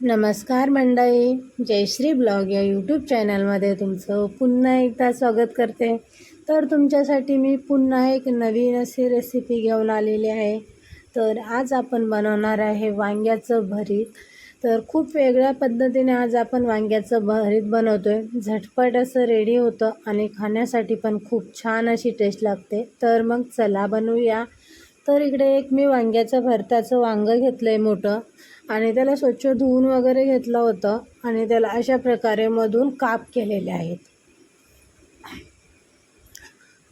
नमस्कार मंडळी. जयश्री ब्लॉग या यूट्यूब चॅनलमध्ये तुमचं पुन्हा एकदा स्वागत करते. तर तुमच्यासाठी मी पुन्हा एक नवीन अशी रेसिपी घेऊन आलेली आहे. तर आज आपण बनवणार आहे वांग्याचं भरीत. तर खूप वेगळ्या पद्धतीने आज आपण वांग्याचं भरीत बनवतो आहे झटपट असं रेडी होतं आणि खाण्यासाठी पण खूप छान अशी टेस्ट लागते. तर मग चला बनवूया. तर इकडे एक मी वांग्याचं भरताचं वांगं घेतलं आहे मोठं. आणि त्याला स्वच्छ धुवून वगैरे घेतलं होतं आणि त्याला अशा प्रकारे मधून काप केलेले आहेत.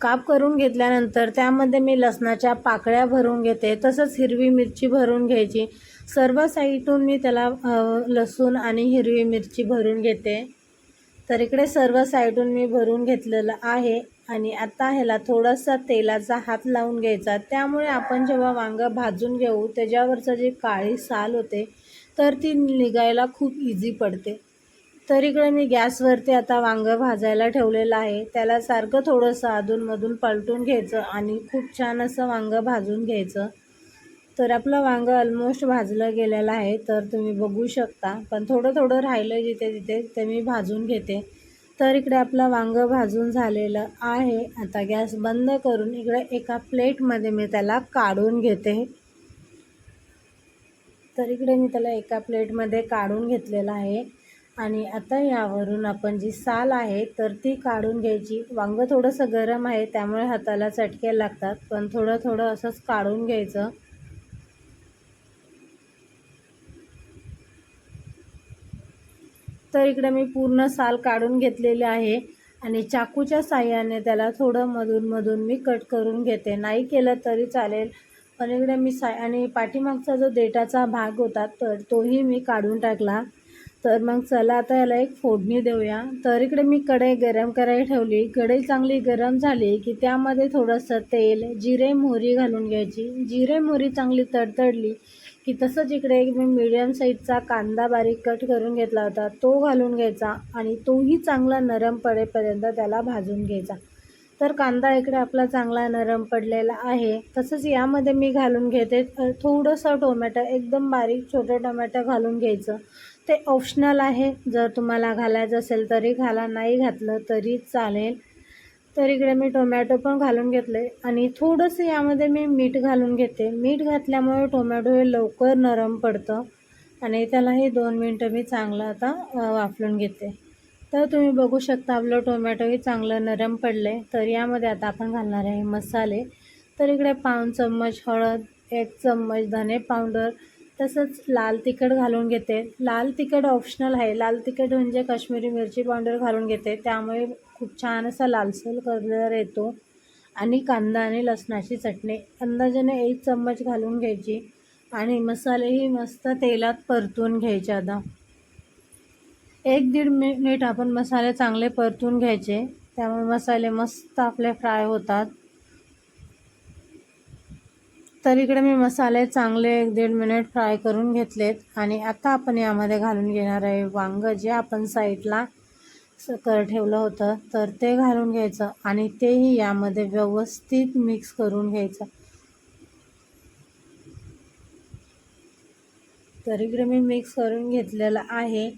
काप करून घेतल्यानंतर त्यामध्ये मी लसणाच्या पाकळ्या भरून घेते तसंच हिरवी मिरची भरून घ्यायची. सर्व साईडून मी त्याला लसूण आणि हिरवी मिरची भरून घेते. तर इकडे सर्व साईडून मी भरून घेतलेलं आहे. आणि आता ह्याला थोडासा तेलाचा हात लावून घ्यायचा. त्यामुळे आपण जेव्हा वांगं भाजून घेऊ त्याच्यावरचं जे काळी साल होते तर ती निघायला खूप इझी पडते. तर इकडे मी गॅसवरती आता वांगं भाजायला ठेवलेलं आहे. त्याला सारखं थोडंसं अधूनमधून पलटून घ्यायचं आणि खूप छान असं वांगं भाजून घ्यायचं. तर आपलं वांगं ऑलमोस्ट भाजलं गेलेलं आहे तर तुम्ही बघू शकता. पण थोडं थोडं राहिलं जिथे तिथे ते मी भाजून घेते. तर इकडे आपलं वांगं भाजून झालेलं आहे. आता गॅस बंद करून इकडे एका प्लेटमध्ये मी त्याला काढून घेते. तर इकडे मी त्याला एका प्लेटमध्ये काढून घेतलेलं आहे. आणि आता यावरून आपण जी साल आहे तर ती काढून घ्यायची. वांगं थोडंसं गरम आहे त्यामुळे हाताला चटके लागतात. पण थोडं थोडं असंच काढून घ्यायचं. तर इकडे मी पूर्ण साल काढून घेतलेले आहे आणि चाकूच्या साह्याने त्याला थोडं मधून मधून मी कट करून घेते. नाही केलं तरी चालेल. पण इकडे मी साय आणि पाठीमागचा जो देटाचा भाग होता तर तोही मी काढून टाकला. तर मग चला आता याला एक फोडणी देऊया. तर इकडे मी कढई गरम करायला ठेवली. कढई चांगली गरम झाली की त्यामध्ये थोडंसं तेल जिरे मोहरी घालून घ्यायची. जिरे मोहरी चांगली तडतडली की तसंच इकडे एक मी मिडियम साईजचा कांदा बारीक कट करून घेतला होता. तो घालून घ्यायचा आणि तोही चांगला नरम पडेपर्यंत त्याला भाजून घ्यायचा. तर कांदा इकडे आपला चांगला नरम पडलेला आहे. तसंच यामध्ये मी घालून घेते थोडंसं टोमॅटो एकदम बारीक छोटं टोमॅटो घालून घ्यायचं. ते ऑप्शनल आहे. जर तुम्हाला घालायचं असेल तरी घाला नाही घातलं तरी चालेल. तर इकडे मी टोमॅटो पण घालून घेतले. आणि थोडंसं यामध्ये मी मीठ घालून घेते. मीठ घातल्यामुळे टोमॅटो हे लवकर नरम पडतं. आणि त्याला हे दोन मिनटं मी चांगलं आता वाफलून घेते. तर तुम्ही बघू शकता आपलं टोमॅटोही चांगलं नरम पडले. तर यामध्ये आता आपण घालणार आहे मसाले. तर इकडे पाऊण चम्मच हळद एक चम्मच धने पावडर तसंच लाल तिखट घालून घेते. लाल तिखट ऑप्शनल आहे. लाल तिखट म्हणजे काश्मीरी मिरची पावडर घालून घेते. त्यामुळे खूप छान असा लालसर कलर येतो. आणि कांदा आणि लसणाची चटणी. अंदाजाने एक चम्मच घालून घ्यायची. आणि मसालेही मस्त तेलात परतून घ्यायचे आता. एक दीड मिनिट आपण मसाले चांगले परतून घ्यायचे. त्यामुळे मसाले मस्त आपले फ्राय होतात. तर इकडे मी मसाले चांगले एक दीड मिनिट फ्राय करून घेतलेत. आणि आता आपण यामध्ये घालून घेणार आहे वांगं जे आपण साईडला स- कर ठेवलं होतं तर ते घालून घ्यायचं. आणि तेही यामध्ये व्यवस्थित मिक्स करून घ्यायचं. तर इकडे मी मिक्स करून घेतलेलं आहे.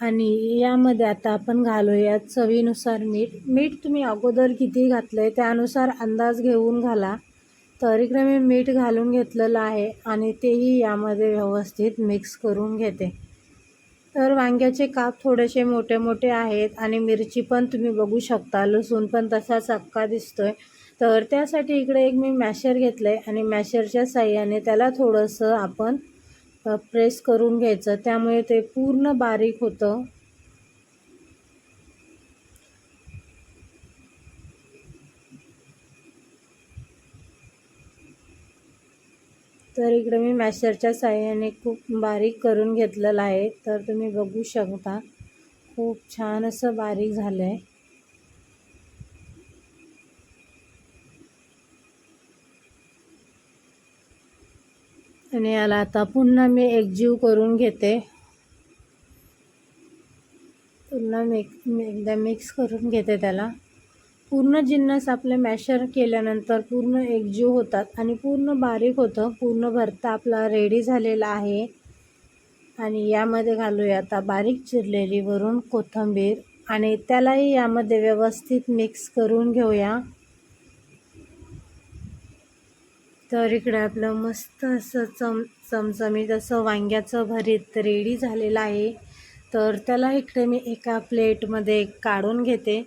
आणि यामध्ये आता आपण घालूया चवीनुसार मीठ. मीठ तुम्ही अगोदर किती घातलं आहे त्यानुसार अंदाज घेऊन घाला. तर इकडे मी मीठ घालून घेतलेलं आहे आणि तेही यामध्ये व्यवस्थित मिक्स करून घेते. तर वांग्याचे काप थोडेसे मोठे मोठे आहेत आणि मिरची पण तुम्ही बघू शकता लसूण पण तसाच अक्का आहे तर त्यासाठी इकडे एक मी मॅशर घेतलं आहे आणि मॅशरच्या साह्याने त्याला थोडंसं आपण प्रेस करून घ्यायचं. त्यामुळे ते पूर्ण बारीक होतं. तर इकडे मी मॅशरच्या साह्याने खूप बारीक करून घेतलेलं आहे. तर तुम्ही बघू शकता खूप छान असं बारीक झालं आहे आणि याला आता पुन्हा मी एकजीव करून घेते. पुन्हा मिक मी एकदा मिक्स करून घेते त्याला. पूर्ण जिन्नस आपले मॅशर केल्यानंतर पूर्ण एकजीव होतात आणि पूर्ण बारीक होतं. पूर्ण भरता आपला रेडी झालेला आहे. आणि यामध्ये घालूया आता बारीक चिरलेली वरून कोथिंबीर आणि त्यालाही यामध्ये व्यवस्थित मिक्स करून घेऊया. तर इकडे आपलं मस्त असं चम चमचमीत असं वांग्याचं भरीत रेडी झालेलं आहे. तर त्याला इकडे मी एका प्लेटमध्ये काढून घेते.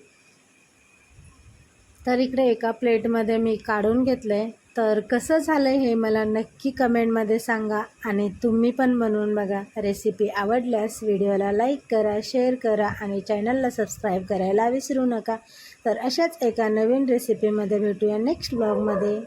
तर इकडे एका प्लेटमध्ये मी काढून घेतलं आहे तर कसं झालं हे मला नक्की कमेंटमध्ये सांगा आणि तुम्ही पण बनवून बघा. रेसिपी आवडल्यास व्हिडिओला लाईक करा शेअर करा आणि चॅनलला सबस्क्राईब करायला विसरू नका. तर अशाच एका नवीन रेसिपीमध्ये भेटूया नेक्स्ट ब्लॉगमध्ये.